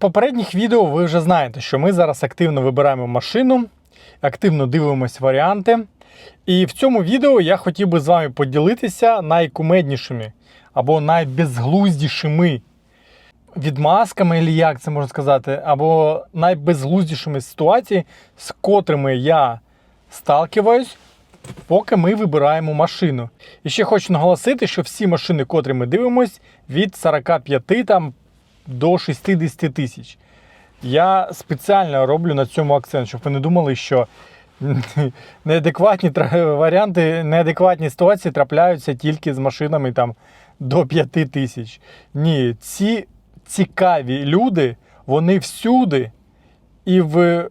попередніх відео ви вже знаєте, що ми зараз активно вибираємо машину, активно дивимося варіанти. І в цьому відео я хотів би з вами поділитися найкумеднішими або найбезглуздішими відмазками, або як це можна сказати, або найбезглуздішими ситуаціями, з котрими я сталкиваюсь, поки ми вибираємо машину. І ще хочу наголосити, що всі машини, котрі ми дивимось, від 45 там, до 60 тисяч. Я спеціально роблю на цьому акцент, щоб ви не думали, що неадекватні варіанти, неадекватні ситуації трапляються тільки з машинами там, до 5 тисяч. Ні, ці цікаві люди, вони всюди і в,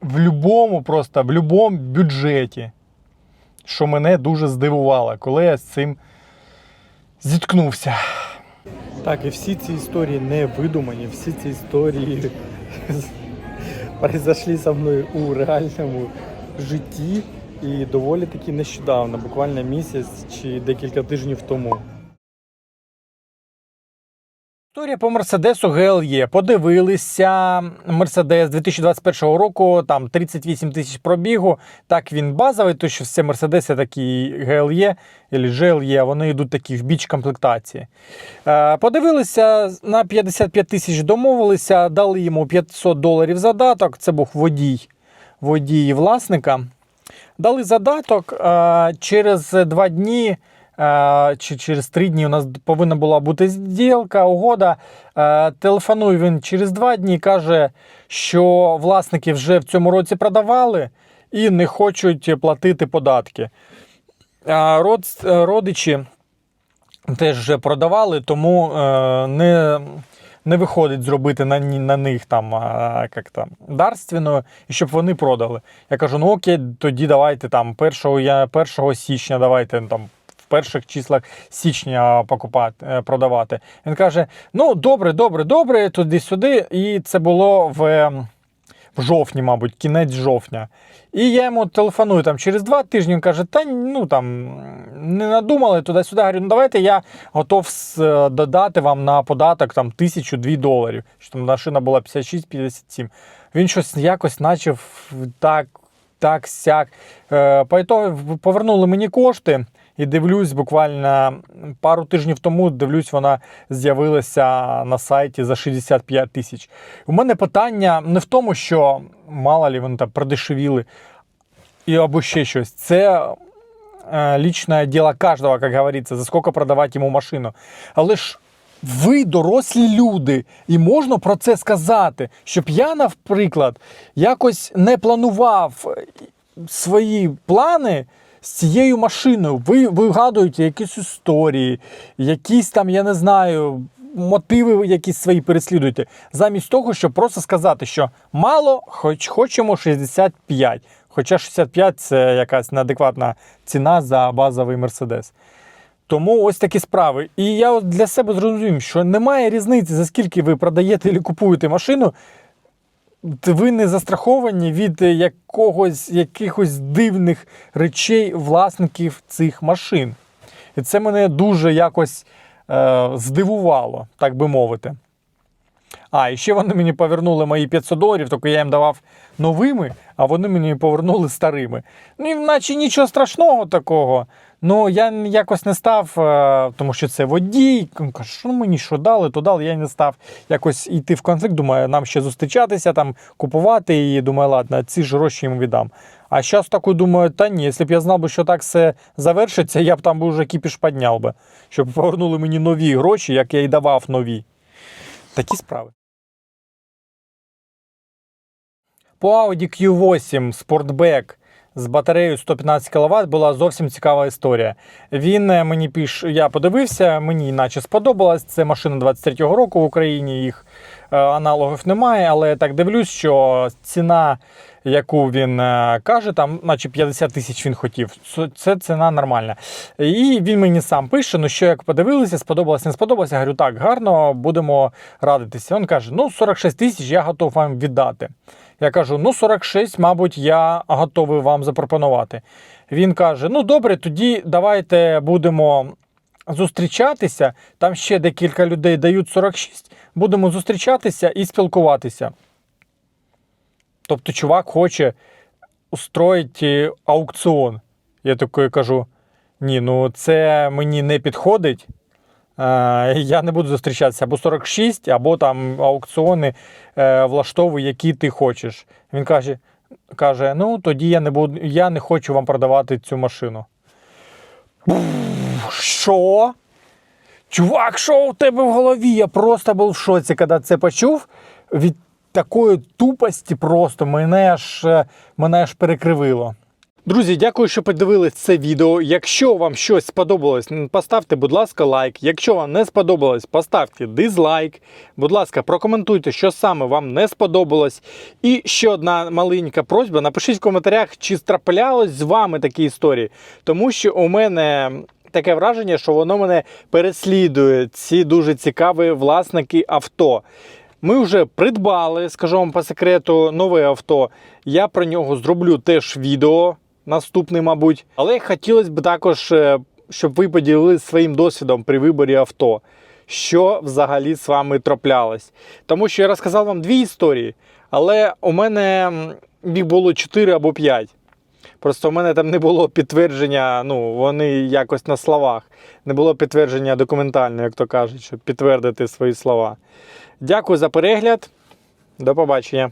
в любому просто, в любому бюджеті, що мене дуже здивувало, коли я з цим зіткнувся. Так, і всі ці історії не видумані, всі ці історії произошли со мною у реальному житті і доволі таки нещодавно, буквально місяць чи декілька тижнів тому. Історія по Мерседесу GLE. Подивилися Мерседес 2021 року, там 38 тисяч пробігу. Так він базовий, тому що всі Мерседеси такі GLE GLE, вони йдуть такі в біч комплектації. Е, Подивилися на 55 тисяч, домовилися, дали йому 500 доларів задаток. Це був водій, водій власника. Дали задаток е, через два дні. Е, Чи через три дні у нас повинна була бути зділка, угода. Е, Телефонує він через два дні, каже, що власники вже в цьому році продавали і не хочуть платити податки. А родичі теж вже продавали, тому е, не, не виходить зробити на, на них там, як там дарственну, і щоб вони продали. Я кажу: ну окей, тоді давайте там 1, 1 січня давайте там. Перших числах січня покупати, е, продавати. Він каже: ну, добре, добре, добре, туди-сюди. І це було в, ем, в жовтні, мабуть, кінець жовтня. І я йому телефоную там через два тижні. Він каже: Та ну там не надумали туди-сюди. Говорю, ну давайте я готов е, додати вам на податок там тисячу-дві доларів. Що там машина була 56-57. Він щось якось почав так, так, сяк. Е, по повернули мені кошти. І дивлюсь, буквально пару тижнів тому дивлюсь, вона з'явилася на сайті за 65 тисяч. У мене питання не в тому, що мало ли вони там продешевіли і або ще щось. Це е, личное дело каждого, як говориться, за скільки продавати йому машину. Але ж ви дорослі люди, і можна про це сказати, щоб я, наприклад, якось не планував свої плани з цією машиною. Ви вигадуєте якісь історії, якісь там, я не знаю, мотиви якісь свої переслідуєте. Замість того, щоб просто сказати, що мало, хоч хочемо 65. Хоча 65 це якась неадекватна ціна за базовий Мерседес. Тому ось такі справи. І я для себе зрозумів, що немає різниці, за скільки ви продаєте і купуєте машину. Ви не застраховані від е, якогось, якихось дивних речей власників цих машин. І це мене дуже якось е, здивувало, так би мовити. А, і ще вони мені повернули мої 500 доларів, тільки я їм давав новими, а вони мені повернули старими. Ну, наче нічого страшного такого. Ну, я якось не став, е, тому що це водій. Каже, що мені що дали, то дали. Я не став якось йти в конфлікт. Думаю, нам ще зустрічатися, там, купувати. І думаю, ладно, ці ж гроші йому віддам. А зараз такою думаю, та ні, якщо б я знав, що так все завершиться, я б там вже кіпіш підняв би, щоб повернули мені нові гроші, як я і давав нові. Такі справи. По Audi Q8 Sportback з батареєю 115 кВт була зовсім цікава історія. Він е, мені пише, я подивився, мені наче сподобалось. Це машина 23-го року в Україні, їх аналогів немає, але я так дивлюсь, що ціна, яку він е, каже, там, наче 50 тисяч він хотів. Це- ціна нормальна. І він мені сам пише: ну що як подивилися, сподобалось, не сподобалось. Я говорю, так, гарно, будемо радитися. Він каже: ну 46 тисяч я готов вам віддати. Я кажу, ну 46, мабуть, я готовий вам запропонувати. Він каже: ну добре, тоді давайте будемо зустрічатися. Там ще декілька людей дають 46. Будемо зустрічатися і спілкуватися. Тобто, чувак хоче устроїти аукціон. Я такий кажу: ні, ну це мені не підходить. Е, я не буду зустрічатися або 46, або там аукціони е, влаштовуй, які ти хочеш. Він каже, каже: ну тоді я не буду, я не хочу вам продавати цю машину. Що? Чувак, що у тебе в голові? Я просто був в шоці, коли це почув. Від такої тупості просто мене аж, е, мене аж перекривило. Друзі, дякую, що подивились це відео. Якщо вам щось сподобалось, поставте, будь ласка, лайк. Якщо вам не сподобалось, поставте дизлайк. Будь ласка, прокоментуйте, що саме вам не сподобалось. І ще одна маленька просьба: напишіть в коментарях, чи траплялось з вами такі історії. Тому що у мене таке враження, що воно мене переслідує. Ці дуже цікаві власники авто. Ми вже придбали, скажу вам по секрету, нове авто. Я про нього зроблю теж відео, наступний, мабуть. Але хотілося б також, е, щоб ви поділилися своїм досвідом при виборі авто. Що взагалі з вами траплялось. Тому що я розказав вам дві історії, але у мене їх було 4 або 5. Просто у мене там не було підтвердження, ну, вони якось на словах. Не було підтвердження документально, як то кажуть, щоб підтвердити свої слова. Дякую за перегляд. До побачення.